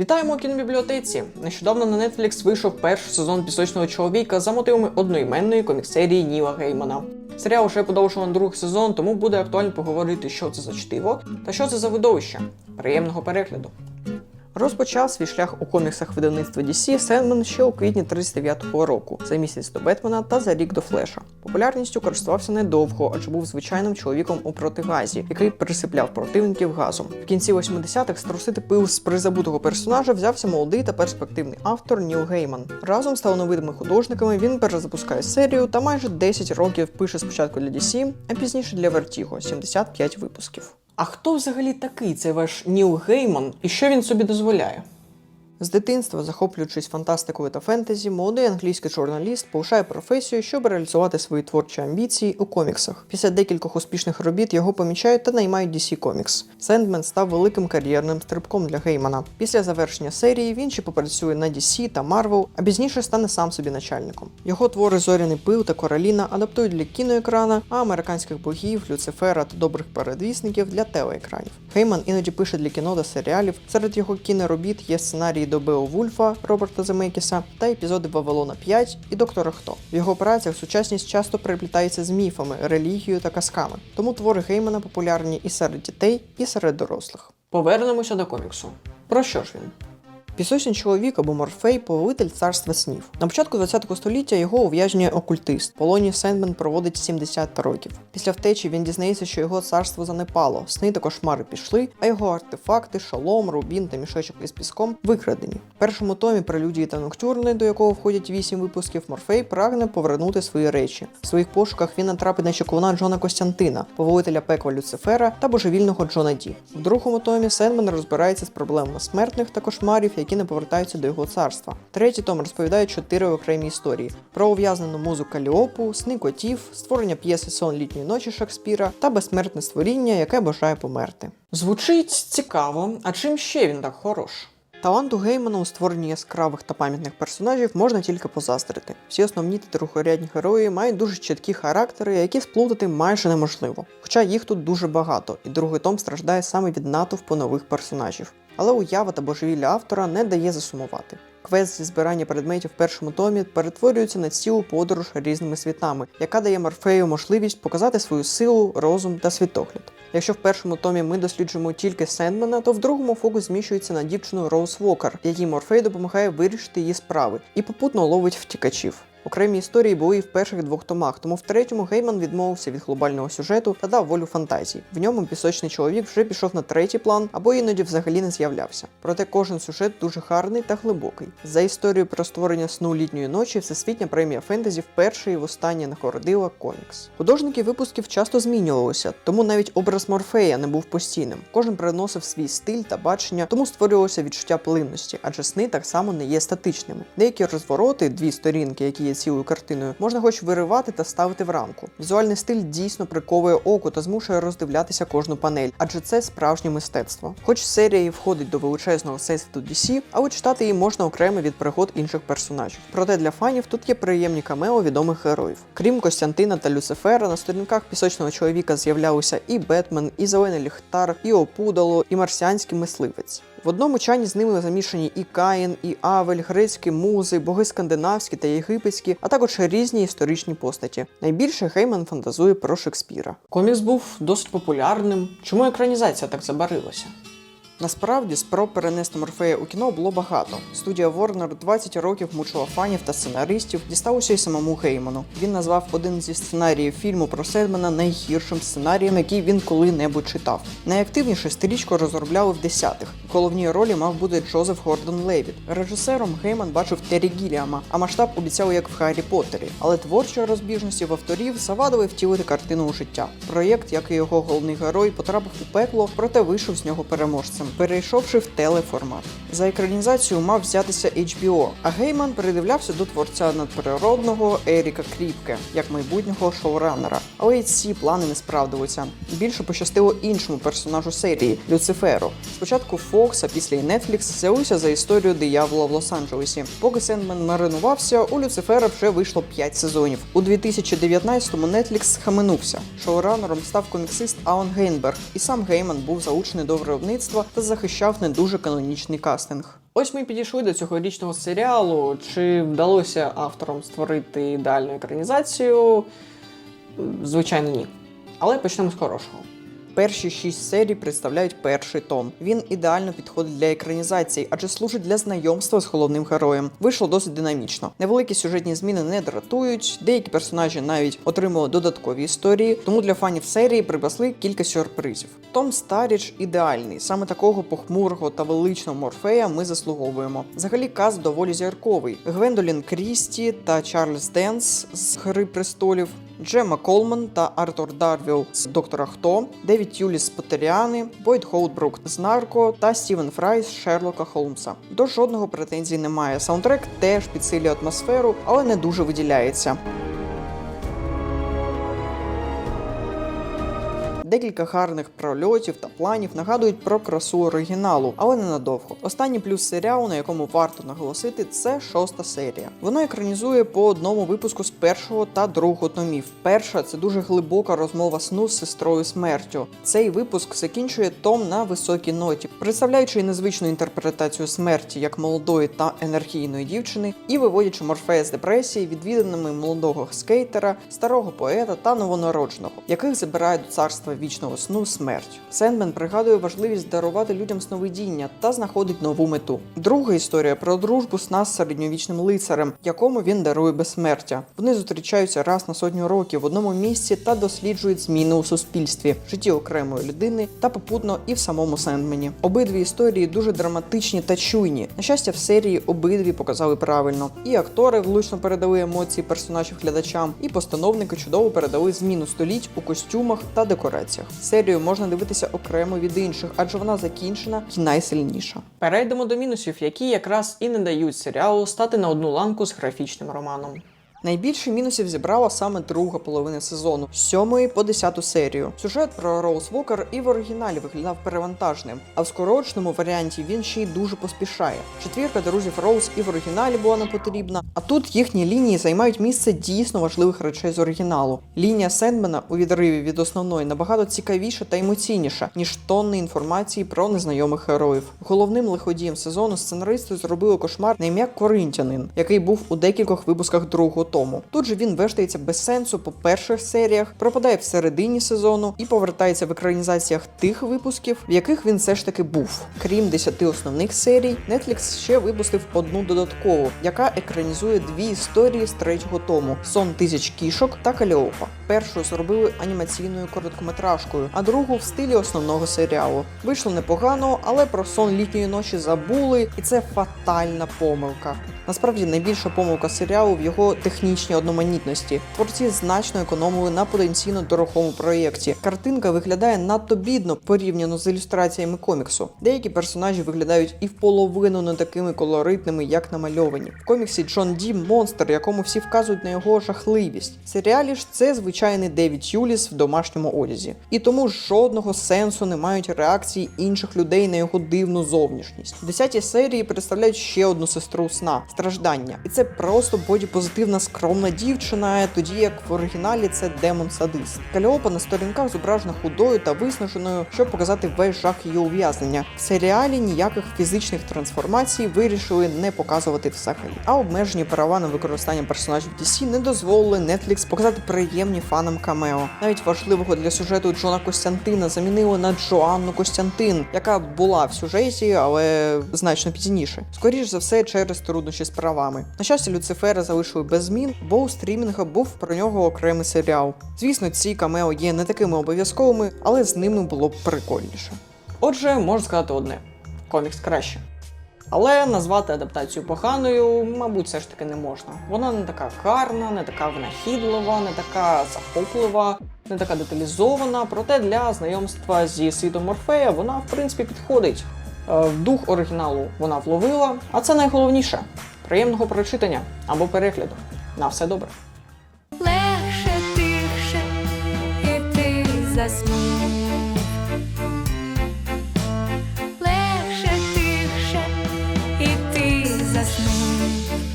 Вітаємо у кінобібліотеці. Нещодавно на Netflix вийшов перший сезон пісочного чоловіка за мотивами одноіменної коміксерії Ніла Геймана. Серіал вже подовжував на другий сезон, тому буде актуально поговорити, що це за чтиво та що це за видовище. Приємного перегляду. Розпочав свій шлях у коміксах видавництва DC Сендмен ще у квітні 39-го року, за місяць до Бетмена та за рік до Флеша. Популярністю користувався недовго, адже був звичайним чоловіком у протигазі, який присипляв противників газом. В кінці 80-х струсити пил з призабутого персонажа взявся молодий та перспективний автор Ніл Гейман. Разом з талановитими художниками він перезапускає серію та майже 10 років пише спочатку для DC, а пізніше для Vertigo – 75 випусків. А хто взагалі такий цей ваш Ніл Гейман і що він собі дозволяє? З дитинства, захоплюючись фантастикою та фентезі, молодий англійський журналіст полишає професію, щоб реалізувати свої творчі амбіції у коміксах. Після декількох успішних робіт його помічають та наймають DC Comics. Сендмен став великим кар'єрним стрибком для Геймана. Після завершення серії він ще попрацює на DC та Marvel, а пізніше стане сам собі начальником. Його твори Зоряний пил та Короліна адаптують для кіноекрана, а американських богів, Люцифера та добрих передвісників для телеекранів. Гейман іноді пише для кіно та серіалів. Серед його кіноробіт є сценарії до Беовульфа Роберта Земекіса та епізоди Вавилона 5 і Доктора Хто. В його працях сучасність часто переплітається з міфами, релігією та казками. Тому твори Геймана популярні і серед дітей, і серед дорослих. Повернемося до коміксу. Про що ж він? Пісочний чоловік або Морфей повелитель царства снів. На початку ХХ століття його ув'язнює окультист. Полонію Сендмен проводить 70 років. Після втечі він дізнається, що його царство занепало, сни та кошмари пішли, а його артефакти, шолом, рубін та мішечок із піском викрадені. В першому томі прелюдії та ноктюрни, до якого входять 8 випусків, Морфей прагне повернути свої речі. В своїх пошуках він натрапить на чеклуна Джона Костянтина, повелителя пекла Люцифера та божевільного Джона Ді. В другому томі Сендмен розбирається з проблемами смертних та кошмарів, які не повертаються до його царства. Третій том розповідає чотири окремі історії: про ув'язнену музу Каліопу, сни котів, створення п'єси Сон літньої ночі Шекспіра та безсмертне створіння, яке бажає померти. Звучить цікаво, а чим ще він так хорош? Таланту Геймана у створенні яскравих та пам'ятних персонажів можна тільки позаздрити. Всі основні та другорядні герої мають дуже чіткі характери, які сплутати майже неможливо. Хоча їх тут дуже багато, і другий том страждає саме від натовпу нових персонажів. Але уява та божевілля автора не дає засумувати. Квест зі збирання предметів в першому томі перетворюється на цілу подорож різними світами, яка дає Морфею можливість показати свою силу, розум та світогляд. Якщо в першому томі ми досліджуємо тільки Сендмена, то в другому фокус зміщується на дівчину Роуз Вокер, якій Морфей допомагає вирішити її справи і попутно ловить втікачів. Окремі історії були і в перших двох томах, тому в третьому Гейман відмовився від глобального сюжету та дав волю фантазії. В ньому пісочний чоловік вже пішов на третій план або іноді взагалі не з'являвся. Проте кожен сюжет дуже гарний та глибокий. За історією про створення сну літньої ночі всесвітня премія фентезі вперше і востаннє нагородила комікс. Художники випусків часто змінювалися, тому навіть образ Морфея не був постійним. Кожен приносив свій стиль та бачення, тому створювалося відчуття плинності, адже сни так само не є статичними. Деякі розвороти, дві сторінки, які є цілою картиною, можна хоч виривати та ставити в рамку. Візуальний стиль дійсно приковує око та змушує роздивлятися кожну панель, адже це справжнє мистецтво. Хоч серія і входить до величезного всесвіту DC, але читати її можна окремо від пригод інших персонажів. Проте для фанів тут є приємні камео відомих героїв. Крім Костянтина та Люцифера, на сторінках пісочного чоловіка з'являлися і Бетмен, і Зелений Ліхтар, і Опудало, і марсіанський мисливець. В одному чані з ними замішані і Каїн, і Авель, грецькі музи, боги скандинавські та єгипетські, а також різні історичні постаті. Найбільше Гейман фантазує про Шекспіра. Комікс був досить популярним. Чому екранізація так забарилася? Насправді спроб перенести Морфея у кіно було багато. Студія Warner 20 років мучила фанів та сценаристів, дісталося й самому Гейману. Він назвав один зі сценаріїв фільму про Седмана найгіршим сценарієм, який він коли-небудь читав. Найактивніше стрічку розробляли в десятих. Головній ролі мав бути Джозеф Гордон Левіт. Режисером Гейман бачив Террі Гіліама, а масштаб обіцяв як в Гаррі Поттері. Але творчі розбіжності в авторів завадили втілити картину у життя. Проєкт, як і його головний герой, потрапив у пекло, проте вийшов з нього переможцем перейшовши в телеформат. За екранізацію мав взятися HBO, а Гейман передивлявся до творця надприродного Еріка Кріпке як майбутнього шоураннера. Але й ці плани не справдилися. Більше пощастило іншому персонажу серії Люциферу. Спочатку Fox, а після й Netflix взялися за історію диявола в Лос-Анджелесі. Поки Сендмен маринувався, у Люцифера вже вийшло 5 сезонів. У 2019-му Netflix схаменувся. Шоуранером став коміксист Аон Гейнберг, і сам Гейман був залучений до виробництва та захищав не дуже канонічний кастинг. Ось ми підійшли до цьогорічного серіалу. Чи вдалося авторам створити ідеальну екранізацію? Звичайно, ні. Але почнемо з хорошого. Перші шість серій представляють перший том. Він ідеально підходить для екранізації, адже служить для знайомства з головним героєм. Вийшло досить динамічно. Невеликі сюжетні зміни не дратують, деякі персонажі навіть отримали додаткові історії, тому для фанів серії припасли кілька сюрпризів. Том Старіч ідеальний, саме такого похмурого та величного морфея ми заслуговуємо. Взагалі каст доволі зірковий. Гвендолін Крісті та Чарльз Денс з Гри престолів. Джема Колман та Артур Дарвіл з Доктора Хто, Девід Юліс Потеріани, Бойд Холдбрук з Нарко та Стівен Фрай з Шерлока Холмса. До жодного претензій немає. Саундтрек теж підсилює атмосферу, але не дуже виділяється. Декілька гарних прольотів та планів нагадують про красу оригіналу, але ненадовго. Останній плюс серіалу, на якому варто наголосити, це шоста серія. Воно екранізує по одному випуску з першого та другого томів. Перша це дуже глибока розмова сну з сестрою смертю. Цей випуск закінчує том на високій ноті, представляючи незвичну інтерпретацію смерті як молодої та енергійної дівчини, і виводячи Морфея з депресії відвіданими молодого скейтера, старого поета та новонародженого, яких забирає до царства вічного сну смерть. Сендмен пригадує важливість дарувати людям сновидіння та знаходить нову мету. Друга історія про дружбу сна з середньовічним лицарем, якому він дарує безсмертя. Вони зустрічаються раз на сотню років в одному місці та досліджують зміни у суспільстві, житті окремої людини та попутно і в самому Сендмені. Обидві історії дуже драматичні та чуйні. На щастя, в серії обидві показали правильно. І актори влучно передали емоції персонажів глядачам, і постановники чудово передали зміну століть у костюмах та декораціях. Серію можна дивитися окремо від інших, адже вона закінчена і найсильніша. Перейдемо до мінусів, які якраз і не дають серіалу стати на одну ланку з графічним романом. Найбільше мінусів зібрала саме друга половина сезону, з 7 по 10 серію. Сюжет про Роуз Вокер і в оригіналі виглядав перевантажним, а в скороченому варіанті він ще й дуже поспішає. Четвірка друзів Роуз і в оригіналі була не потрібна, а тут їхні лінії займають місце дійсно важливих речей з оригіналу. Лінія Сендмена у відриві від основної набагато цікавіша та емоційніша, ніж тонни інформації про незнайомих героїв. Головним лиходієм сезону сценаристи зробили кошмар на ім'я Коринтянин, який був у декількох випусках другого тому. Тут же він вештається без сенсу по перших серіях, пропадає в середині сезону і повертається в екранізаціях тих випусків, в яких він все ж таки був. Крім 10 основних серій, Netflix ще випустив одну додаткову, яка екранізує дві історії з третього тому: Сон тисяч кішок та Каліопа. Першу зробили анімаційною короткометражкою, а другу в стилі основного серіалу. Вийшло непогано, але про сон літньої ночі забули, і це фатальна помилка. Насправді найбільша помилка серіалу в його технічній одноманітності. Творці значно економили на потенційно дорогому проєкті. Картинка виглядає надто бідно порівняно з ілюстраціями коміксу. Деякі персонажі виглядають і в половину не такими колоритними, як намальовані. В коміксі Джон Ді монстр, якому всі вказують на його жахливість. В серіалі ж це звичайний Девід Юліс в домашньому одязі. І тому жодного сенсу не мають реакції інших людей на його дивну зовнішність. 10 серії представляють ще одну сестру сна страждання. І це просто бодіпозитивна скромна дівчина, тоді як в оригіналі це демон-садист. Каліопа на сторінках зображена худою та виснаженою, щоб показати весь жах її ув'язнення. В серіалі ніяких фізичних трансформацій вирішили не показувати взагалі. А обмежені права на використання персонажів DC не дозволили Netflix показати приємні фанам камео. Навіть важливого для сюжету Джона Костянтина замінили на Джоанну Костянтин, яка була в сюжеті, але значно пізніше. Скоріш за все, через труднощі правами. На щастя, Люцифера залишили без змін, бо у стрімінга був про нього окремий серіал. Звісно, ці камео є не такими обов'язковими, але з ними було б прикольніше. Отже, можу сказати одне: комікс краще. Але назвати адаптацію поганою, мабуть, все ж таки не можна. Вона не така гарна, не така винахідлива, не така захоплива, не така деталізована. Проте для знайомства зі світом Морфея вона в принципі підходить. Е, В дух оригіналу вона вловила, а це найголовніше приємного прочитання або перегляду. На все добре. легше тихше, і ти заснув.